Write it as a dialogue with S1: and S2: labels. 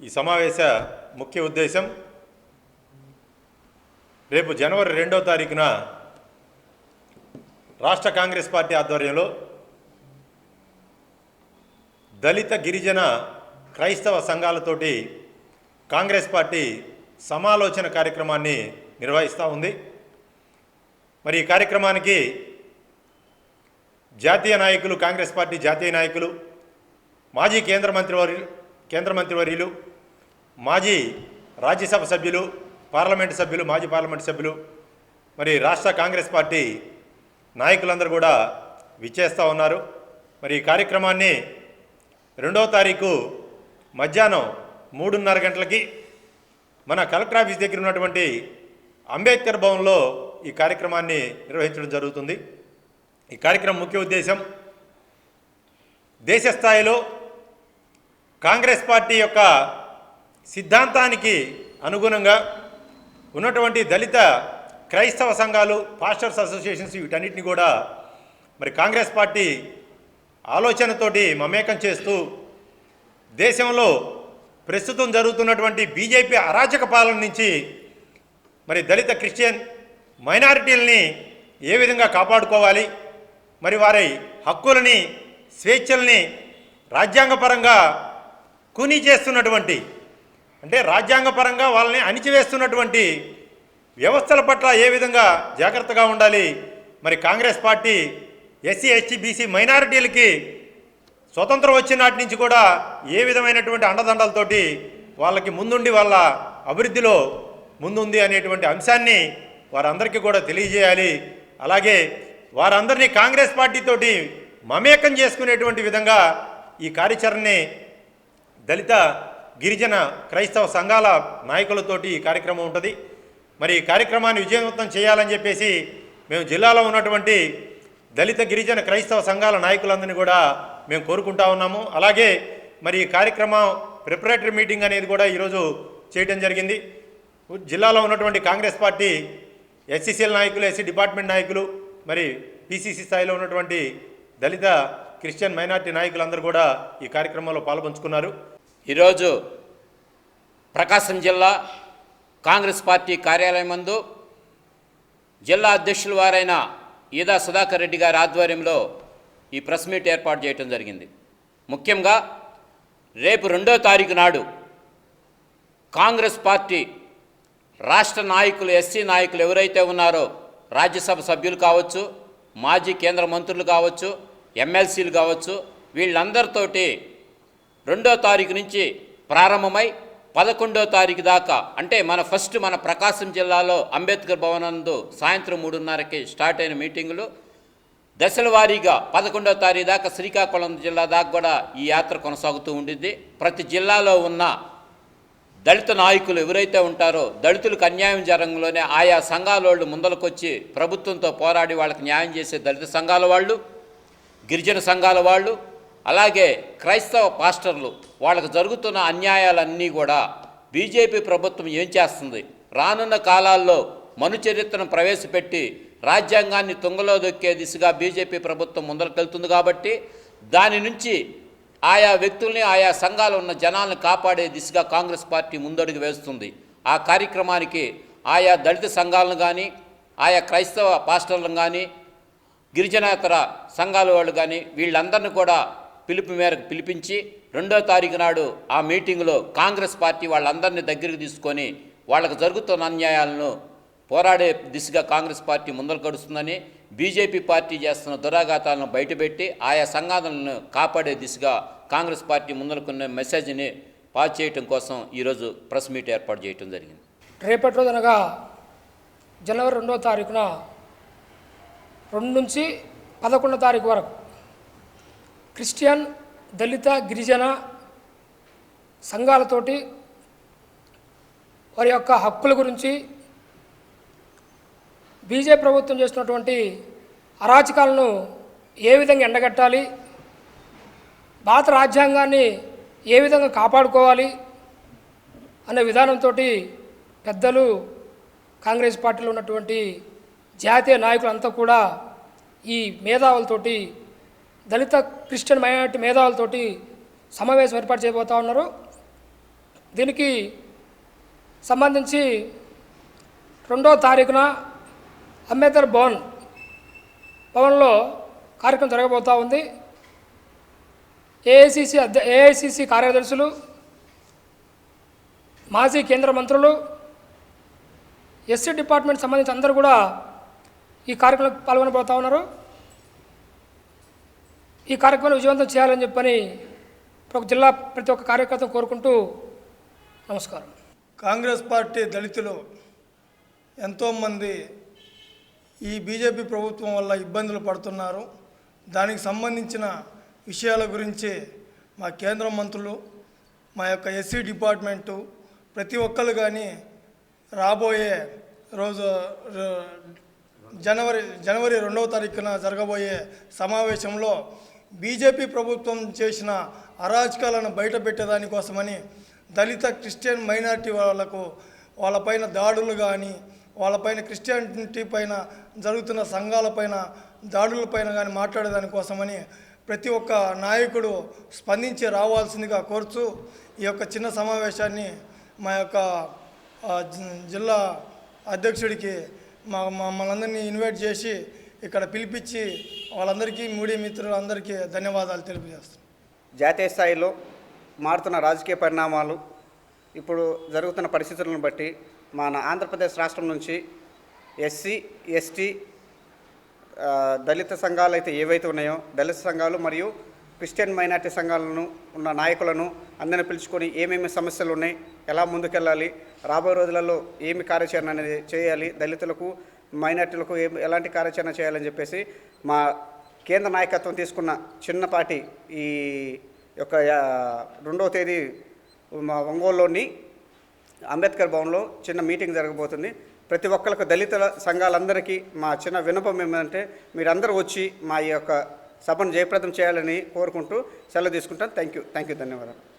S1: ఈ సమావేశ ముఖ్య ఉద్దేశం రేపు జనవరి రెండో తారీఖున రాష్ట్ర కాంగ్రెస్ పార్టీ ఆధ్వర్యంలో దళిత గిరిజన క్రైస్తవ సంఘాలతోటి కాంగ్రెస్ పార్టీ సమాలోచన కార్యక్రమాన్ని నిర్వహిస్తూ ఉంది. మరి ఈ కార్యక్రమానికి జాతీయ నాయకులు కాంగ్రెస్ పార్టీ జాతీయ నాయకులు మాజీ కేంద్ర మంత్రివర్యు కేంద్ర మంత్రివర్యులు మాజీ రాజ్యసభ సభ్యులు పార్లమెంటు సభ్యులు మాజీ పార్లమెంటు సభ్యులు మరి రాష్ట్ర కాంగ్రెస్ పార్టీ నాయకులందరూ కూడా విచ్చేస్తూ ఉన్నారు. మరి ఈ కార్యక్రమాన్ని రెండవ తారీఖు మధ్యాహ్నం మూడున్నర గంటలకి మన కలెక్టర్ ఆఫీస్ దగ్గర ఉన్నటువంటి అంబేద్కర్ భవన్లో ఈ కార్యక్రమాన్ని నిర్వహించడం జరుగుతుంది. ఈ కార్యక్రమం ముఖ్య ఉద్దేశం దేశ స్థాయిలో కాంగ్రెస్ పార్టీ యొక్క సిద్ధాంతానికి అనుగుణంగా ఉన్నటువంటి దళిత క్రైస్తవ సంఘాలు పాస్టర్స్ అసోసియేషన్స్ వీటన్నిటిని కూడా మరి కాంగ్రెస్ పార్టీ ఆలోచనతోటి మమేకం చేస్తూ దేశంలో ప్రస్తుతం జరుగుతున్నటువంటి బీజేపీ అరాచక పాలన నుంచి మరి దళిత క్రిస్టియన్ మైనారిటీలని ఏ విధంగా కాపాడుకోవాలి? మరి వారి హక్కులని స్వేచ్ఛల్ని రాజ్యాంగపరంగా కూనీ చేస్తున్నటువంటి అంటే రాజ్యాంగపరంగా వాళ్ళని అణిచివేస్తున్నటువంటి వ్యవస్థల పట్ల ఏ విధంగా జాగ్రత్తగా ఉండాలి? మరి Congress party SC ST BC మైనారిటీలకి స్వతంత్రం వచ్చిన నాటి నుంచి కూడా ఏ విధమైనటువంటి అండదండలతోటి వాళ్ళకి ముందుండి వాళ్ళ అభివృద్ధిలో ముందుంది అనేటువంటి అంశాన్ని వారందరికీ కూడా తెలియజేయాలి. అలాగే వారందరినీ కాంగ్రెస్ పార్టీతోటి మమేకం చేసుకునేటువంటి విధంగా ఈ కార్యాచరణని దళిత గిరిజన క్రైస్తవ సంఘాల నాయకులతోటి ఈ కార్యక్రమం ఉంటుంది. మరి ఈ కార్యక్రమాన్ని విజయవంతం చేయాలని చెప్పేసి మేము జిల్లాలో ఉన్నటువంటి దళిత గిరిజన క్రైస్తవ సంఘాల నాయకులందరినీ కూడా మేము కోరుకుంటా ఉన్నాము. అలాగే మరి ఈ కార్యక్రమం ప్రిపరేటరీ మీటింగ్ అనేది కూడా ఈరోజు చేయడం జరిగింది. జిల్లాలో ఉన్నటువంటి కాంగ్రెస్ పార్టీ ఎస్సీసీఎల్ నాయకులు ఎస్సీ డిపార్ట్మెంట్ నాయకులు మరి పీసీసీ స్థాయిలో ఉన్నటువంటి దళిత క్రిస్టియన్ మైనార్టీ నాయకులందరూ కూడా ఈ కార్యక్రమంలో పాల్పంచుకున్నారు
S2: ఈరోజు ప్రకాశం జిల్లా కాంగ్రెస్ పార్టీ కార్యాలయం ముందు జిల్లా అధ్యక్షుల వారైన ఈదా సుధాకర్ రెడ్డి గారి ఆధ్వర్యంలో ఈ ప్రెస్ మీట్ ఏర్పాటు చేయడం జరిగింది. ముఖ్యంగా రేపు రెండో తారీఖు నాడు కాంగ్రెస్ పార్టీ రాష్ట్ర నాయకులు ఎస్సీ నాయకులు ఎవరైతే ఉన్నారో రాజ్యసభ సభ్యులు కావచ్చు మాజీ కేంద్ర మంత్రులు కావచ్చు ఎమ్మెల్సీలు కావచ్చు వీళ్ళందరితోటి రెండో తారీఖు నుంచి ప్రారంభమై పదకొండో తారీఖు దాకా అంటే మన ఫస్ట్ మన ప్రకాశం జిల్లాలో అంబేద్కర్ భవనందు సాయంత్రం మూడున్నరకి స్టార్ట్ అయిన మీటింగులు. దశల వారీగా పదకొండో తారీఖు దాకా శ్రీకాకుళం జిల్లా దాకా కూడా ఈ యాత్ర కొనసాగుతూ ఉండింది ప్రతి జిల్లాలో ఉన్న దళిత నాయకులు ఎవరైతే ఉంటారో దళితులకు అన్యాయం జరగంలోనే ఆయా సంఘాల వాళ్ళు ముందలకొచ్చి ప్రభుత్వంతో పోరాడి వాళ్ళకి న్యాయం చేసే దళిత సంఘాల వాళ్ళు గిరిజన సంఘాల వాళ్ళు అలాగే క్రైస్తవ పాస్టర్లు వాళ్ళకు జరుగుతున్న అన్యాయాలన్నీ కూడా బీజేపీ ప్రభుత్వం ఏం చేస్తుంది? రానున్న కాలాల్లో మను చరిత్రను ప్రవేశపెట్టి రాజ్యాంగాన్ని తుంగలో దొక్కే దిశగా బీజేపీ ప్రభుత్వం ముందరకెళ్తుంది కాబట్టి దాని నుంచి ఆయా వ్యక్తుల్ని ఆయా సంఘాలు ఉన్న జనాలను కాపాడే దిశగా కాంగ్రెస్ పార్టీ ముందడుగు వేస్తుంది. ఆ కార్యక్రమానికి ఆయా దళిత సంఘాలను కానీ ఆయా క్రైస్తవ పాస్టర్లను కానీ గిరిజనేతర సంఘాల వాళ్ళు కానీ వీళ్ళందరినీ కూడా పిలుపు మేరకు పిలిపించి రెండో తారీఖు నాడు ఆ మీటింగ్లో కాంగ్రెస్ పార్టీ వాళ్ళందరినీ దగ్గరికి తీసుకొని వాళ్ళకు జరుగుతున్న అన్యాయాలను పోరాడే దిశగా కాంగ్రెస్ పార్టీ ముందరు గడుస్తుందని బీజేపీ పార్టీ చేస్తున్న దురాఘాతాలను బయటపెట్టి ఆయా సంఘాలను కాపాడే దిశగా కాంగ్రెస్ పార్టీ ముందరకున్న మెసేజ్ని పాస్ చేయటం కోసం ఈరోజు ప్రెస్ మీట్ ఏర్పాటు చేయటం జరిగింది.
S3: రేపటి రోజునగా జనవరి రెండో తారీఖున రెండు నుంచి పదకొండో తారీఖు వరకు క్రిస్టియన్ దళిత గిరిజన సంఘాలతోటి వారి యొక్క హక్కుల గురించి బీజేపీ ప్రభుత్వం చేస్తున్నటువంటి అరాచకాలను ఏ విధంగా ఎండగట్టాలి భారత రాజ్యాంగాన్ని ఏ విధంగా కాపాడుకోవాలి అనే విధానంతో పెద్దలు కాంగ్రెస్ పార్టీలో ఉన్నటువంటి జాతీయ నాయకులంతా కూడా ఈ మేధావులతోటి దళిత క్రిస్టియన్ మైనారిటీ మేధావులతోటి సమావేశం ఏర్పాటు చేయబోతా ఉన్నారు. దీనికి సంబంధించి రెండో తారీఖున అంబేద్కర్ భవన్ భవన్లో కార్యక్రమం జరగబోతూ ఉంది. ఏఐసిసి అధ్య ఏఐసిసి కార్యదర్శులు మాజీ కేంద్ర మంత్రులు ఎస్సీ డిపార్ట్మెంట్ సంబంధించి అందరూ కూడా ఈ కార్యక్రమంలో పాల్గొనబోతా ఉన్నారు. ఈ కార్యక్రమాన్ని విజయవంతం చేయాలని చెప్పని ఒక జిల్లా ప్రతి ఒక్క కార్యకర్త కోరుకుంటూ నమస్కారం.
S4: కాంగ్రెస్ పార్టీ దళితులు ఎంతోమంది ఈ బీజేపీ ప్రభుత్వం వల్ల ఇబ్బందులు పడుతున్నారు. దానికి సంబంధించిన విషయాల గురించి మా కేంద్ర మంత్రులు మా యొక్క ఎస్సీ డిపార్ట్మెంటు ప్రతి ఒక్కరు కానీ రాబోయే రోజు జనవరి జనవరి రెండవ తారీఖున జరగబోయే సమావేశంలో బీజేపీ ప్రభుత్వం చేసిన అరాచకాలను బయటపెట్టేదానికోసమని దళిత క్రిస్టియన్ మైనారిటీ వాళ్ళకు వాళ్ళపైన దాడులు కానీ వాళ్ళపైన క్రిస్టియానిటీ పైన జరుగుతున్న సంఘాలపైన దాడులపైన కానీ మాట్లాడేదానికోసమని ప్రతి ఒక్క నాయకుడు స్పందించి రావాల్సిందిగా కోరుచు ఈ యొక్క చిన్న సమావేశాన్ని మా యొక్క జిల్లా అధ్యక్షుడికి మా మమ్మల్ని అందరినీ ఇన్వైట్ చేసి ఇక్కడ పిలిపించి వాళ్ళందరికీ మీడియా మిత్రులందరికీ ధన్యవాదాలు తెలియజేస్తున్నాను
S5: జాతీయ స్థాయిలో మారుతున్న రాజకీయ పరిణామాలు ఇప్పుడు జరుగుతున్న పరిస్థితులను బట్టి మన ఆంధ్రప్రదేశ్ రాష్ట్రం నుంచి ఎస్సీ ఎస్టీ దళిత సంఘాలు అయితే ఏవైతే ఉన్నాయో దళిత సంఘాలు మరియు క్రిస్టియన్ మైనార్టీ సంఘాలను ఉన్న నాయకులను అందరిని పిలుచుకొని ఏమేమి సమస్యలు ఉన్నాయి ఎలా ముందుకెళ్ళాలి రాబోయే రోజులలో ఏమి కార్యాచరణ అనేది చేయాలి దళితులకు మైనార్టీలకు ఏం ఎలాంటి కార్యాచరణ చేయాలని చెప్పేసి మా కేంద్ర నాయకత్వం తీసుకున్న చిన్నపాటి ఈ యొక్క రెండవ తేదీ మా ఒంగోలులోని అంబేద్కర్ భవన్లో చిన్న మీటింగ్ జరగబోతుంది. ప్రతి ఒక్కరికి దళితుల సంఘాలందరికీ మా చిన్న వినపం ఏమంటే మీరందరూ వచ్చి మా ఈ యొక్క సభను జయప్రదం చేయాలని కోరుకుంటూ సెలవు తీసుకుంటాను థ్యాంక్ యూ. Thank you. ధన్యవాదాలు.